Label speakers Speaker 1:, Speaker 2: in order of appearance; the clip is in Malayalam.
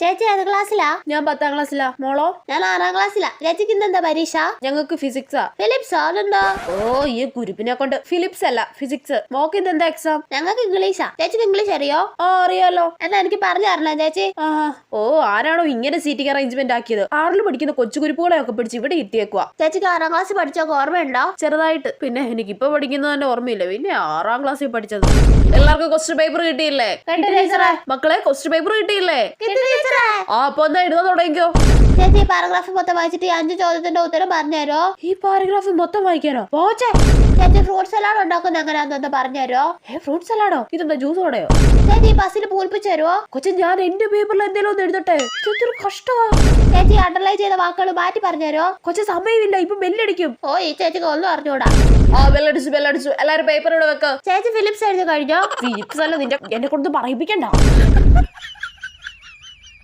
Speaker 1: ചേച്ചി ഏത് ക്ലാസ്സിലാ?
Speaker 2: ഞാൻ പത്താം ക്ലാസ്സിലാ. മോളോ?
Speaker 1: ഞാൻ ആറാം ക്ലാസ്സിലാ. ചേച്ചിക്ക് ഇന്നെന്താ പരീക്ഷ?
Speaker 2: ഞങ്ങൾക്ക് ഫിസിക്സാ.
Speaker 1: ഫിലിപ്സ്? അതുണ്ടോ
Speaker 2: ഓ ഈ കുരുപ്പിനെ കൊണ്ട് ഫിലിപ്സ് അല്ല ഫിസിക്സ്. മോക്ക് എന്താ എക്സാം
Speaker 1: ഞങ്ങൾക്ക് ഇംഗ്ലീഷാ. ചേച്ചിക്ക് ഇംഗ്ലീഷ് അറിയോ?
Speaker 2: ഓ അറിയാലോ.
Speaker 1: എന്നാ എനിക്ക് പറഞ്ഞു തരണോ ചേച്ചി.
Speaker 2: ഓ ആരാണോ ഇങ്ങനെ സീറ്റിംഗ് അറേഞ്ച്മെന്റ് ആക്കിയത്? ആറിൽ പഠിക്കുന്ന കൊച്ചു കുരുപ്പുകളെ ഒക്കെ പിടിച്ച് ഇവിടെ ഇട്ടിയേക്കുക
Speaker 1: ചേച്ചിക്ക് ആറാം ക്ലാസ് പഠിച്ചൊക്കെ ഓർമ്മയുണ്ടോ?
Speaker 2: ചെറുതായിട്ട്. പിന്നെ എനിക്കിപ്പോ പഠിക്കുന്നത് തന്നെ ഓർമ്മയില്ല. പിന്നെ ആറാം ക്ലാസ്സിൽ പഠിച്ചത്. എല്ലാവർക്കും ക്വസ്റ്റ്യൻ പേപ്പർ കിട്ടിയില്ലേ? മക്കളെ ക്വസ്റ്റ്യൻ പേപ്പർ കിട്ടിയില്ലേ? ആ അപ്പൊ എന്നാ എഴുതാൻ തുടങ്ങിക്കോ.
Speaker 1: ചേച്ചി ഈ പാരഗ്രാഫ് മൊത്തം വായിച്ചിട്ട് അഞ്ച് ചോദ്യത്തിന്റെ ഉത്തരം പറഞ്ഞുതരോ
Speaker 2: ഈ പാരഗ്രാഫ് മൊത്തം വായിക്കാനോ? പോച്ചേ.
Speaker 1: ചേച്ചി ഫ്രൂട്ട് സലാഡ് ഉണ്ടാക്കുന്ന എങ്ങനെയാണെന്നൊന്ന് പറഞ്ഞുതരോ
Speaker 2: ഏ ഫ്രൂട്ട് സലാഡോ ഇതെന്താ ജ്യൂസ് ഓടയോ
Speaker 1: ചേച്ചി ബസ്സിൽ പൂൽപ്പിച്ചു തരുമോ
Speaker 2: കൊച്ചു ഞാൻ എന്റെ പേപ്പറിൽ എന്തെങ്കിലും ഒന്ന് എഴുതട്ടെ? ഇതൊരു കഷ്ടമാ.
Speaker 1: ചേച്ചി അണ്ടർലൈൻ ചെയ്ത വാക്കുകൾ മാറ്റി പറഞ്ഞുതരോ
Speaker 2: കൊച്ചു സമയമില്ല ഇപ്പൊ ബെല്ലടിക്കും.
Speaker 1: ഓ ഈ ചേച്ചിക്ക് ഒന്നും അറിഞ്ഞൂടാ.
Speaker 2: ആ ബെല്ലടിച്ചു ബെല്ലടിച്ചു. എല്ലാരും പേപ്പർ ഇവിടെ വെക്ക്.
Speaker 1: ചേച്ചി ഫിലിപ്സ് എഴുതി കഴിഞ്ഞോ?
Speaker 2: ഫിലിപ്സ് അല്ല നിന്റെ എന്നെ കൊണ്ട് പറയിപ്പിക്കണ്ട.